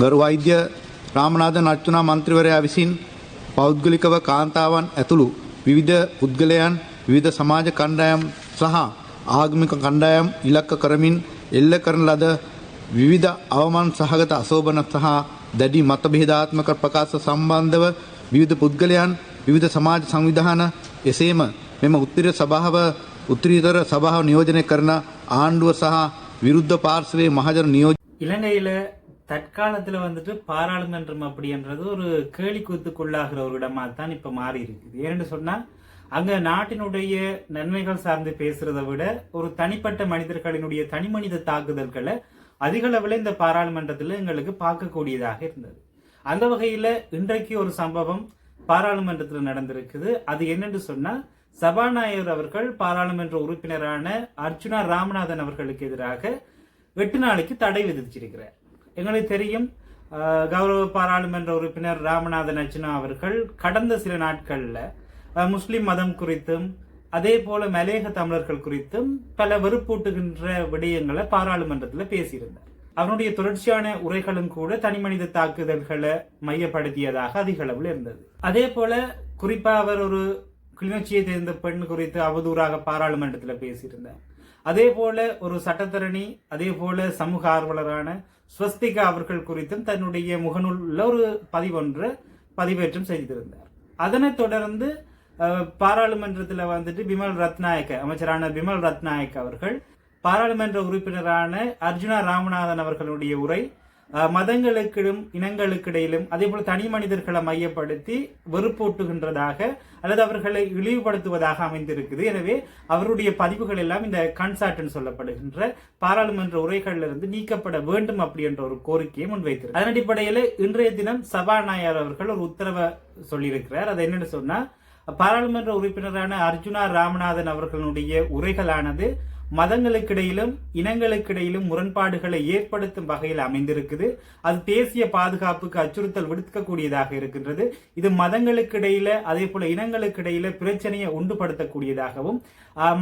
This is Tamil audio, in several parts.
ගරු වෛද්‍ය රාමනාදන් අච්චුනා මන්ත්‍රීවරයා විසින් පෞද්ගලිකව කාන්තාවන් ඇතුළු විවිධ පුද්ගලයන් විවිධ සමාජ කණ්ඩායම් සහ ආගමික කණ්ඩායම් ඉලක්ක කරමින් එල්ල කරන ලද විවිධ අවමන් සහගත අසෝභන සහ දැඩි මතභේදාත්මක ප්‍රකාශ සම්බන්ධව විවිධ පුද්ගලයන් විවිධ සමාජ සංවිධාන එසේම මෙම උත්තරීතර සභාව උත්තරීතර සභාව නියෝජනය කරන ආණ්ඩුව සහ විරුද්ධ පාර්ශවයේ මහජන නියෝජ ඉලනේල தற்காலத்தில் வந்துட்டு பாராளுமன்றம் அப்படின்றது ஒரு கேலிக்கூத்துக்குள்ளாகிற ஒரு இடமாக தான் இப்போ மாறி இருக்குது. ஏன்னு சொன்னால் அங்கே நாட்டினுடைய நன்மைகள் சார்ந்து பேசுறதை விட ஒரு தனிப்பட்ட மனிதர்களினுடைய தனிமனித தாக்குதல்களை அதிகளவில் இந்த பாராளுமன்றத்தில் எங்களுக்கு பார்க்கக்கூடியதாக இருந்தது. அந்த வகையில் இன்றைக்கு ஒரு சம்பவம் பாராளுமன்றத்தில் நடந்திருக்குது. அது என்னென்று சொன்னால் சபாநாயகர் அவர்கள் பாராளுமன்ற உறுப்பினரான அர்ச்சுனா ராமநாதன் அவர்களுக்கு எதிராக வெட்டு நாளைக்கு தடை விதிச்சிருக்கிறார். எங்களுக்கு தெரியும் கௌரவ பாராளுமன்ற உறுப்பினர் ராமநாதன் அர்ஜுனா அவர்கள் கடந்த சில நாட்களில் முஸ்லிம் மதம் குறித்தும் அதே போல மலேக தமிழர்கள் குறித்தும் பல வெறுப்பூட்டுகின்ற விடயங்களை பாராளுமன்றத்தில் பேசியிருந்தார். அவனுடைய தொடர்ச்சியான உரைகளும் கூட தனிமனித தாக்குதல்களை மையப்படுத்தியதாக அதிக அளவில் இருந்தது. அதே போல குறிப்பா அவர் ஒரு கிளிநொச்சியை தேர்ந்த பெண் குறித்து அவதூறாக பாராளுமன்றத்தில் பேசியிருந்தார். அதே போல ஒரு சட்டத்தரணி அதே போல சமூக ஆர்வலரான ஸ்வஸ்திகா அவர்கள் குறித்தும் தன்னுடைய முகநூல்ல ஒரு பதிவொன்று பதிவேற்றம் செய்திருந்தார். அதனைத் தொடர்ந்து பாராளுமன்றத்தில் வந்துட்டு பிமல் ரத்நாயக்க அமைச்சரான பிமல் ரத்நாயக் அவர்கள் பாராளுமன்ற உறுப்பினரான அர்ஜுனா ராமநாதன் அவர்களுடைய உரை மதங்களுக்கிடும் இனங்களுக்கிடையிலும் அதே போல தனி மனிதர்களை மையப்படுத்தி வெறுப்பூட்டுகின்றதாக அல்லது அவர்களை இழிவுபடுத்துவதாக அமைந்திருக்குது. எனவே அவருடைய பதிவுகள் எல்லாம் இந்த கன்சார்ட்னு சொல்லப்படுகின்ற பாராளுமன்ற உரைகளில் இருந்து நீக்கப்பட வேண்டும் அப்படி என்ற ஒரு கோரிக்கையை முன்வைத்திருக்கு அதன் அடிப்படையில் இன்றைய தினம் சபாநாயகர் அவர்கள் ஒரு உத்தரவை சொல்லியிருக்கிறார். அது என்னன்னு சொன்னா பாராளுமன்ற உறுப்பினரான அர்ஜுனா ராமநாதன் அவர்களுடைய உரைகளானது மதங்களுக்கிடையிலும் இனங்களுக்கிடையிலும் முரண்பாடுகளை ஏற்படுத்தும் வகையில் அமைந்திருக்குது. அது தேசிய பாதுகாப்புக்கு அச்சுறுத்தல் விடுக்கக்கூடியதாக இருக்கின்றது. இது மதங்களுக்கிடையில அதே போல இனங்களுக்கிடையில பிரச்சனையை உண்டுபடுத்தக்கூடியதாகவும்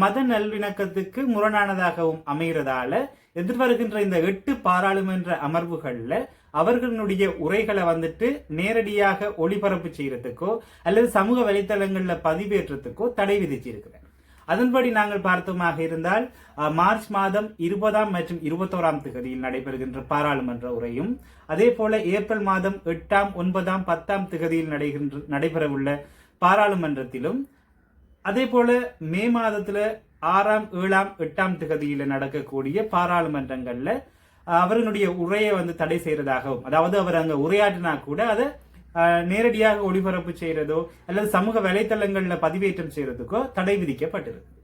மத நல்லிணக்கத்துக்கு முரணானதாகவும் அமைகிறதால எதிர்வருகின்ற இந்த எட்டு பாராளுமன்ற அமர்வுகள்ல அவர்களுடைய உரைகளை வந்துட்டு நேரடியாக ஒளிபரப்பு செய்யறதுக்கோ அல்லது சமூக வலைத்தளங்கள்ல பதிவேற்றத்துக்கோ தடை விதிச்சிருக்கிறார் அதன்படி நாங்கள் பார்த்தோமாக இருந்தால் மார்ச் மாதம் இருபதாம் மற்றும் இருபத்தோராம் திகதியில் நடைபெறுகின்ற பாராளுமன்ற உரையும் அதே போல ஏப்ரல் மாதம் எட்டாம் ஒன்பதாம் பத்தாம் திகதியில் நடைகின்ற நடைபெறவுள்ள பாராளுமன்றத்திலும் அதே போல மே மாதத்துல ஆறாம் ஏழாம் எட்டாம் திகதியில நடக்கக்கூடிய பாராளுமன்றங்கள்ல அஹ், அவர்களுடைய உரையை வந்து தடை செய்யறதாகவும் அதாவது அவர் அங்க உரையாற்றினா கூட அதை நேரடியாக ஒளிபரப்பு செய்கிறதோ அல்லது சமூக வலைத்தளங்களில் பதிவேற்றம் செய்கிறதுக்கோ தடை விதிக்கப்பட்டிருக்கு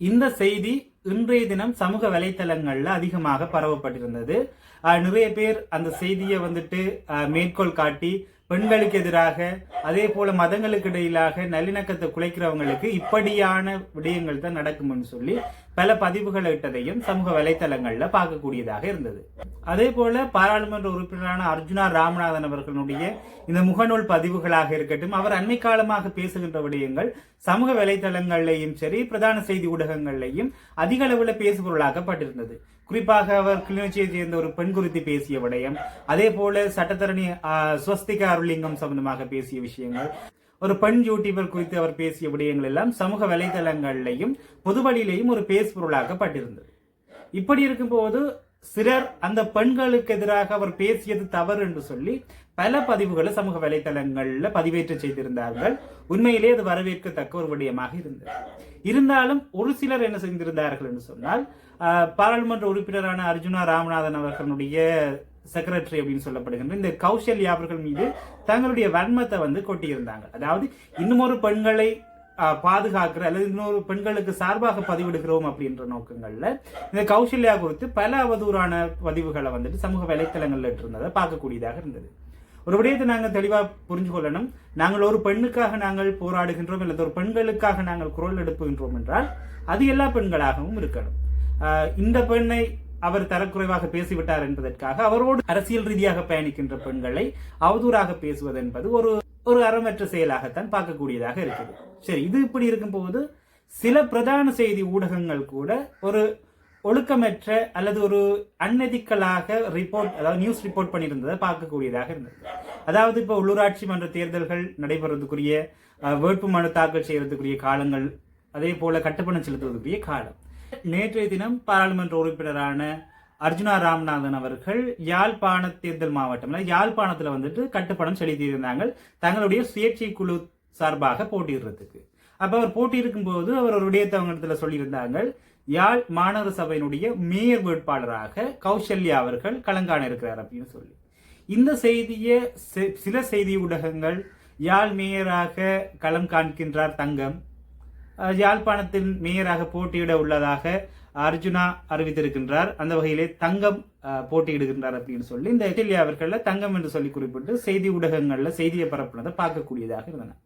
இந்த செய்தி இன்றைய தினம் சமூக வலைத்தளங்களில் அதிகமாக பரவப்பட்டிருந்தது. நிறைய பேர் அந்த செய்தியை வந்துட்டு மேற்கோள் காட்டி பெண்களுக்கு எதிராக அதே போல மதங்களுக்கு இடையிலாக நல்லிணக்கத்தை குலைக்கிறவங்களுக்கு இப்படியான விடயங்கள் தான் நடக்கும்னு சொல்லி பல பதிவுகளை இட்டதையும் சமூக வலைத்தளங்கள்ல பார்க்கக்கூடியதாக இருந்தது. அதே போல பாராளுமன்ற உறுப்பினரான அர்ஜுனா ராமநாதன் அவர்களுடைய இந்த முகநூல் பதிவுகளாக இருக்கட்டும் அவர் அண்மை காலமாக பேசுகின்ற விடயங்கள் சமூக வலைத்தளங்கள்லையும் சரி பிரதான செய்தி ஊடகங்கள்லையும் அதிக அளவில் பேசுபொருளாக்கப்பட்டிருந்தது. குறிப்பாக அவர் கிளிநொச்சியை சேர்ந்த ஒரு பெண் குறித்து பேசிய விடயம் அதே போல சட்டத்தரணி ஆஹ், ஸ்வஸ்திகா அருளிங்கம் சம்பந்தமாக பேசிய விஷயங்கள் ஒரு பெண் யூடியூபர் குறித்து அவர் பேசிய விடயங்கள் எல்லாம் சமூக வலைதளங்கள்லையும் பொதுவழியிலையும் ஒரு பேசுபொருளாக்கப்பட்டிருந்தது இப்படி இருக்கும்போது சிலர் அந்த பெண்களுக்கு எதிராக அவர் பேசியது தவறு என்று சொல்லி பல பதிவுகளை சமூக வலைதளங்களில் பதிவேற்று செய்திருந்தார்கள். உண்மையிலே அது வரவேற்கத்தக்க ஒரு விடயமாக இருந்தது. இருந்தாலும் ஒரு சிலர் என்ன செய்திருந்தார்கள் என்று சொன்னால் ஆஹ், பாராளுமன்ற உறுப்பினரான அர்ஜுனா ராமநாதன் அவர்களுடைய செக்ரட்டரி அப்படின்னு சொல்லப்படுகின்ற இந்த கௌசல்யா அவர்கள் மீது தங்களுடைய வன்மத்தை வந்து கொட்டியிருந்தாங்க. அதாவது இன்னுமொரு பெண்களை பாதுகாக்கிற அல்லது இன்னொரு பெண்களுக்கு சார்பாக பதிவிடுகிறோம் அப்படின்ற நோக்கங்கள்ல இந்த கௌசல்யா குறித்து பல அவதூறான பதிவுகளை வந்துட்டு சமூக வலைத்தளங்கள்ல இருந்ததை பார்க்கக்கூடியதாக இருந்தது. ஒரு விடயத்தை நாங்கள் தெளிவா புரிஞ்சு கொள்ளணும். நாங்கள் ஒரு பெண்ணுக்காக நாங்கள் போராடுகின்றோம் அல்லது ஒரு பெண்களுக்காக நாங்கள் குரல் எடுப்புகின்றோம் என்றால் அது எல்லா பெண்களாகவும் இருக்கணும். இந்த பெண்ணை அவர் தரக்குறைவாக பேசிவிட்டார் என்பதற்காக அவரோடு அரசியல் ரீதியாக பயணிக்கின்ற பெண்களை அவதூறாக பேசுவது என்பது ஒரு ஒரு அறமற்ற செயலாகத்தான் பார்க்கக்கூடியதாக இருக்குது சரி இது இப்படி இருக்கும்போது சில பிரதான செய்தி ஊடகங்கள் கூட ஒரு ஒழுக்கமற்ற அல்லது ஒரு அன்எதிக்கலாக ரிப்போர்ட் அதாவது நியூஸ் ரிப்போர்ட் பண்ணியிருந்ததை பார்க்கக்கூடியதாக இருந்தது. அதாவது இப்போ உள்ளூராட்சி மன்ற தேர்தல்கள் நடைபெறதுக்குரிய அஹ், வேட்பு தாக்கல் செய்யறதுக்குரிய காலங்கள் அதே போல கட்டுப்பணம் செலுத்துவதற்குரிய காலம். நேற்றைய தினம் பாராளுமன்ற உறுப்பினரான அர்ஜுனா ராமநாதன் அவர்கள் யாழ்ப்பாண தேர்தல் மாவட்டம் யாழ்ப்பாணத்தில் வந்துட்டு கட்டுப்பணம் செலுத்தியிருந்தாங்க. தங்களுடைய சுயேட்சை குழு சார்பாக போட்டியிடுறதுக்கு. அப்போ அவர் போட்டியிருக்கும் போது அவர் ஒரு விடயத்தை சொல்லியிருந்தாங்க. யாழ் மாநகர சபையினுடைய மேயர் வேட்பாளராக கௌசல்யா அவர்கள் கலங்கான இருக்கிறார் அப்படின்னு சொல்லி. இந்த செய்தியை சில செய்தி ஊடகங்கள் யாழ் மேயராக களம் காண்கின்றார் தங்கம். யாழ்ப்பாணத்தில் யாழ்ப்பாணத்தின் மேயராக போட்டியிட உள்ளதாக அர்ஜுனா அறிவித்திருக்கின்றார். அந்த வகையிலே தங்கம் போட்டியிடுகின்றார் அப்படின்னு சொல்லி இந்த எட்டிலியா அவர்களில் தங்கம் என்று சொல்லி குறிப்பிட்டு செய்தி ஊடகங்களில் செய்தியை பரப்புனதை பார்க்கக்கூடியதாக இருந்தன.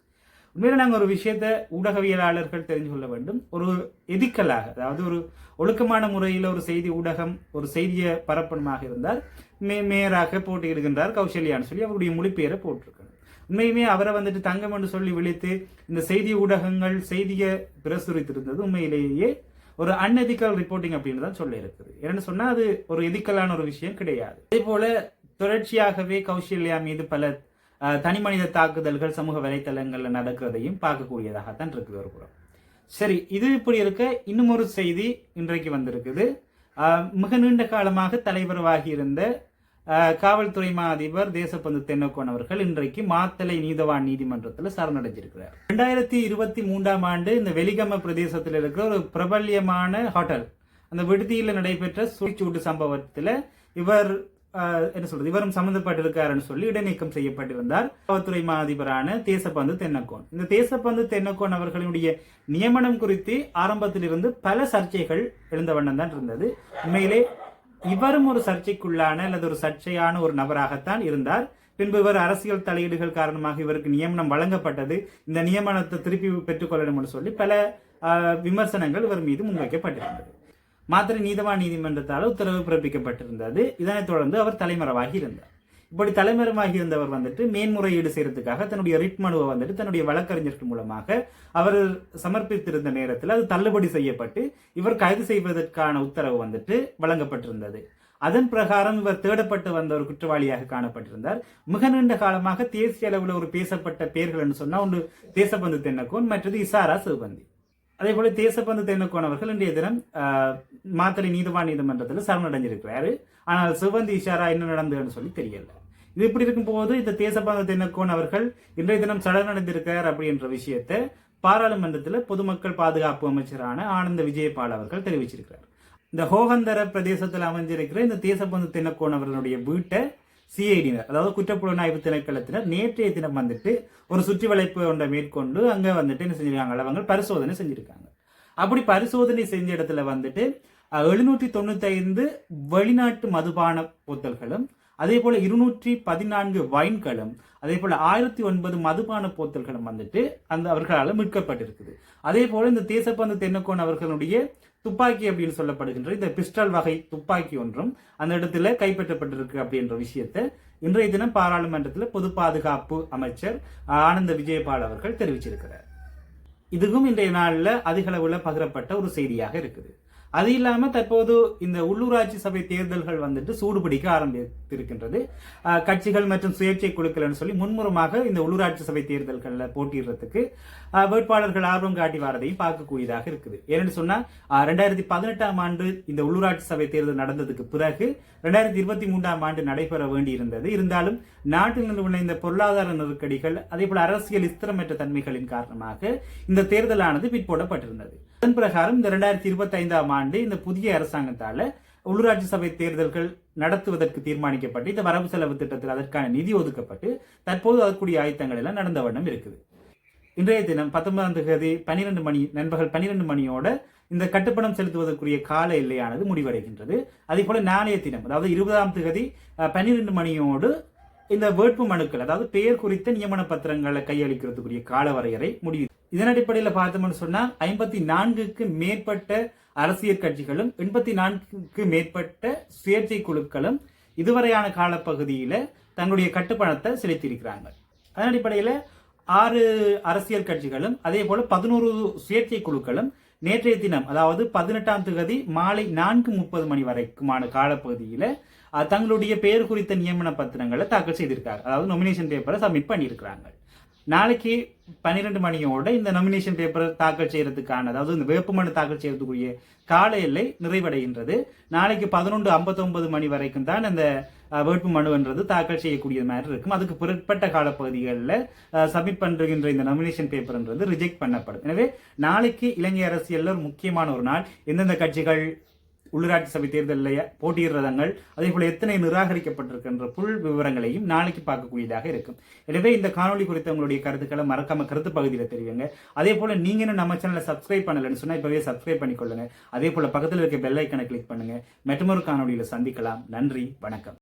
உண்மையில நாங்கள் ஒரு விஷயத்தை ஊடகவியலாளர்கள் தெரிஞ்சு கொள்ள வேண்டும். ஒரு எதிக்கலாக அதாவது ஒரு ஒழுக்கமான முறையில் ஒரு செய்தி ஊடகம் ஒரு செய்தியை பரப்பணமாக இருந்தால் மே மேயராக போட்டியிடுகின்றார் கௌசல்யான்னு சொல்லி அவருடைய மொழிபெயரை போட்டிருக்கணும் உண்மையுமே அவரை வந்துட்டு தங்கம் என்று சொல்லி விழித்து இந்த செய்தி ஊடகங்கள் செய்தியை பிரசுரித்திருந்தது உண்மையிலேயே ஒரு அன்எதிக்கல் ரிப்போர்ட்டிங் அப்படின்னு தான் சொல்லியிருக்குது. இருக்குது ஏன்னு சொன்னா அது ஒரு எதிக்கலான ஒரு விஷயம் கிடையாது. அதே போல தொடர்ச்சியாகவே கௌசல்யா மீது பல தனி மனித தாக்குதல்கள் சமூக வலைத்தளங்கள்ல நடக்கிறதையும் பார்க்கக்கூடியதாகத்தான் இருக்குது ஒரு புறம். சரி இது இப்படி இருக்க இன்னும் ஒரு செய்தி இன்றைக்கு வந்திருக்குது. மிக நீண்ட காலமாக தலைவரவாகி இருந்த காவல்துறை மா அதிபர் தேசப்பந்து தென்னக்கோன் அவர்கள் இன்றைக்கு மாத்தலை நீதவான் நீதிமன்றத்தில் சரணடைஞ்சிருக்கிறார். ரெண்டாயிரத்தி இருபத்தி மூன்றாம் ஆண்டு இந்த வெலிகம பிரதேசத்தில் இருக்கிற ஒரு பிரபல்யமான ஹோட்டல். அந்த விடுதியில் நடைபெற்ற சூழ்ச்சூட்டு சம்பவத்தில் இவர் என்ன சொல்றது இவரும் சம்மந்தப்பட்டிருக்காருன்னு சொல்லி இடைநீக்கம் செய்யப்பட்டிருந்தார் காவல்துறை மா அதிபரான தேசப்பந்து தென்னக்கோன். இந்த தேசப்பந்து தென்னக்கோன் அவர்களுடைய நியமனம் குறித்து ஆரம்பத்திலிருந்து பல சர்ச்சைகள் எழுந்த வண்ணம் தான் இருந்தது. உண்மையிலே இவரும் ஒரு சர்ச்சைக்குள்ளான அல்லது ஒரு சர்ச்சையான ஒரு நபராகத்தான் இருந்தார். பின்பு இவர் அரசியல் தலையீடுகள் காரணமாக இவருக்கு நியமனம் வழங்கப்பட்டது. இந்த நியமனத்தை திருப்பி பெற்றுக்கொள்ளணும் என்று சொல்லி பல விமர்சனங்கள் இவர் மீது முன்வைக்கப்பட்டிருந்தது. மாத்திரை நீதவான் நீதிமன்றத்தால் உத்தரவு பிறப்பிக்கப்பட்டிருந்தது. இதனைத் தொடர்ந்து அவர் தலைமறைவாகி இருந்தார். இப்படி தலைமறைவாகி இருந்தவர் வந்துட்டு மேன்முறையீடு செய்யறதுக்காக தன்னுடைய ரிட் மனுவை வந்துட்டு தன்னுடைய வழக்கறிஞர்கள் மூலமாக அவர் சமர்ப்பித்திருந்த நேரத்தில் அது தள்ளுபடி செய்யப்பட்டு இவர் கைது செய்வதற்கான உத்தரவு வந்துட்டு வழங்கப்பட்டிருந்தது. அதன் பிரகாரம் இவர் தேடப்பட்டு வந்த ஒரு குற்றவாளியாக காணப்பட்டிருந்தார். மிக நீண்ட காலமாக தேசிய அளவில் ஒரு பேசப்பட்ட பெயர்கள் என்று சொன்னால் ஒன்று தேசப்பந்து தென்னக்கோன் மற்றது இசாரா சிவபந்தி. அதே போல தேசப்பந்து தென்னக்கோன் அவர்கள் இன்றைய தினம் மாத்தளை நீதிவான் நீதிமன்றத்தில் சரணடைஞ்சிருக்கிறாரு. ஆனால் சிவந்தி இஷாரா என்ன நடந்ததுன்னு சொல்லி தெரியல. இது இப்படி இருக்கும்போது இந்த தேசபாத தினக்கோன் அவர்கள் இன்றைய தினம் சரணடைந்திருக்கிறார் அப்படின்ற விஷயத்தை பாராளுமன்றத்தில் பொதுமக்கள் பாதுகாப்பு அமைச்சரான ஆனந்த விஜயபால் அவர்கள் தெரிவிச்சிருக்கிறார். இந்த ஹோகந்தர பிரதேசத்தில் அமைஞ்சிருக்கிற இந்த தேசபந்து தினக்கோன் அவர்களுடைய வீட்டை சிஐடினர் அதாவது குற்றப்புலனாய்வு திணைக்களத்தினர் நேற்றைய தினம் வந்துட்டு ஒரு சுற்றி வளைப்பு ஒன்றை மேற்கொண்டு அங்கே வந்துட்டு என்ன செஞ்சிருக்காங்க அவங்க பரிசோதனை செஞ்சிருக்காங்க. அப்படி பரிசோதனை செஞ்ச இடத்துல வந்துட்டு எழுநூற்றி தொண்ணூத்தி ஐந்து வெளிநாட்டு மதுபான போத்தல்களும் அதே போல் இருநூற்றி பதினான்கு வைன்களும் அதே போல் ஆயிரத்தி ஒன்பது மதுபான போத்தல்களும் வந்துட்டு அந்த அவர்களால் மீட்கப்பட்டிருக்குது. அதே போல் இந்த தேசப்பந்து தென்னக்கோன் அவர்களுடைய துப்பாக்கி அப்படின்னு சொல்லப்படுகின்ற இந்த பிஸ்டல் வகை துப்பாக்கி ஒன்றும் அந்த இடத்துல கைப்பற்றப்பட்டிருக்கு அப்படின்ற விஷயத்தை இன்றைய தினம் பாராளுமன்றத்தில் பொது பாதுகாப்பு அமைச்சர் ஆனந்த விஜயபால் அவர்கள் தெரிவிச்சிருக்கிறார். இதுவும் இன்றைய நாளில் அதிகளவில் பகிரப்பட்ட ஒரு செய்தியாக இருக்குது. அது இல்லாமல் தற்போது இந்த உள்ளூராட்சி சபை தேர்தல்கள் வந்துட்டு சூடுபிடிக்க ஆரம்பித்திருக்கின்றது. கட்சிகள் மற்றும் சுயேட்சை குழுக்கள்னு சொல்லி முன்முறமாக இந்த உள்ளூராட்சி சபை தேர்தல்களில் போட்டியிடுறதுக்கு வேட்பாளர்கள் ஆர்வம் காட்டி வரதையும் பார்க்கக்கூடியதாக இருக்குது. ஏன்னு சொன்னால் ரெண்டாயிரத்தி பதினெட்டாம் ஆண்டு இந்த உள்ளூராட்சி சபை தேர்தல் நடந்ததுக்கு பிறகு ரெண்டாயிரத்தி இருபத்தி மூன்றாம் ஆண்டு நடைபெற வேண்டியிருந்தது. இருந்தாலும் நாட்டில் உள்ள இந்த பொருளாதார நெருக்கடிகள் அதே போல அரசியல் ஸ்திரமற்ற தன்மைகளின் காரணமாக இந்த தேர்தலானது பிற்போடப்பட்டிருந்தது. அதன் பிரகாரம் இந்த ரெண்டாயிரத்தி இருபத்தி ஐந்தாம் ஆண்டு இந்த புதிய அரசாங்கத்தால உள்ளூராட்சி சபை தேர்தல்கள் நடத்துவதற்கு தீர்மானிக்கப்பட்டு இந்த வரவு செலவு திட்டத்தில் அதற்கான நிதி ஒதுக்கப்பட்டு தற்போது அதற்குரிய ஆயத்தங்கள் எல்லாம் நடந்த வண்ணம் இருக்குது. இன்றைய தினம் பத்தொன்பதாம் தேதி பன்னிரண்டு மணி நண்பகல் பன்னிரண்டு மணியோட இந்த கட்டுப்பணம் செலுத்துவதற்குரிய கால எல்லையானது முடிவடைகின்றது. அதே போல நாளைய தினம் அதாவது இருபதாம் தேதி பன்னிரண்டு மணியோடு இந்த வேட்பு மனுக்கள் அதாவது பெயர் குறித்த நியமன பத்திரங்களை கையளிக்கிறதுக்குரிய கால வரையறை முடிவு இதன் அடிப்படையில் பார்த்தோம்னு சொன்னால் ஐம்பத்தி நான்குக்கு மேற்பட்ட அரசியல் கட்சிகளும் எண்பத்தி நான்குக்கு மேற்பட்ட சுயேட்சை குழுக்களும் இதுவரையான காலப்பகுதியில் தங்களுடைய கட்டுப்பணத்தை செலுத்தியிருக்கிறாங்க. அதன் அடிப்படையில் ஆறு அரசியல் கட்சிகளும் அதே போல பதினோரு சுயேட்சை குழுக்களும் நேற்றைய தினம் அதாவது பதினெட்டாம் தேதி மாலை நான்கு முப்பது மணி வரைக்குமான காலப்பகுதியில் தங்களுடைய பெயர் குறித்த நியமன பத்திரங்களை தாக்கல் செய்திருக்காங்க. அதாவது நொமினேஷன் பேப்பரை சப்மிட் பண்ணியிருக்கிறாங்க. நாளைக்கு பன்னிரெண்டு மணியோட இந்த நாமினேஷன் பேப்பர் தாக்கல் செய்யறதுக்கான அதாவது இந்த வேட்புமனு தாக்கல் செய்யறதுக்குரிய கால எல்லை நிறைவடைகின்றது. நாளைக்கு பதினொன்று ஐம்பத்தொன்பது மணி வரைக்கும் தான் அந்த வேட்பு மனுன்றது தாக்கல் செய்யக்கூடிய மாதிரி இருக்கும். அதுக்கு பிற்பட்ட காலப்பகுதிகளில் சப்மிட் பண்ணுகின்ற இந்த நாமினேஷன் பேப்பர்ன்றது ரிஜெக்ட் பண்ணப்படும். எனவே நாளைக்கு இலங்கை அரசியலில் ஒரு முக்கியமான ஒரு நாள். எந்தெந்த கட்சிகள் உள்ளூராட்சி சபை தேர்தலில் போட்டியிடுறதங்கள் அதே போல எத்தனை நிராகரிக்கப்பட்டிருக்கின்ற புல் விவரங்களையும் நாளைக்கு பார்க்கக்கூடியதாக இருக்கும். எனவே இந்த காணொலி குறித்த உங்களுடைய கருத்துக்களை மறக்காம கருத்து பகுதியில் தெரிவிங்க. அதே போல நீங்க இன்னும் நம்ம சேனலை சப்ஸ்கிரைப் பண்ணலன்னு சொன்னா இப்பவே சப்ஸ்கிரைப் பண்ணிக்கொள்ளுங்க. அதே போல பக்கத்தில் இருக்க பெல் ஐக்கனை கிளிக் பண்ணுங்க. மற்றொரு காணொலியில் சந்திக்கலாம். நன்றி. வணக்கம்.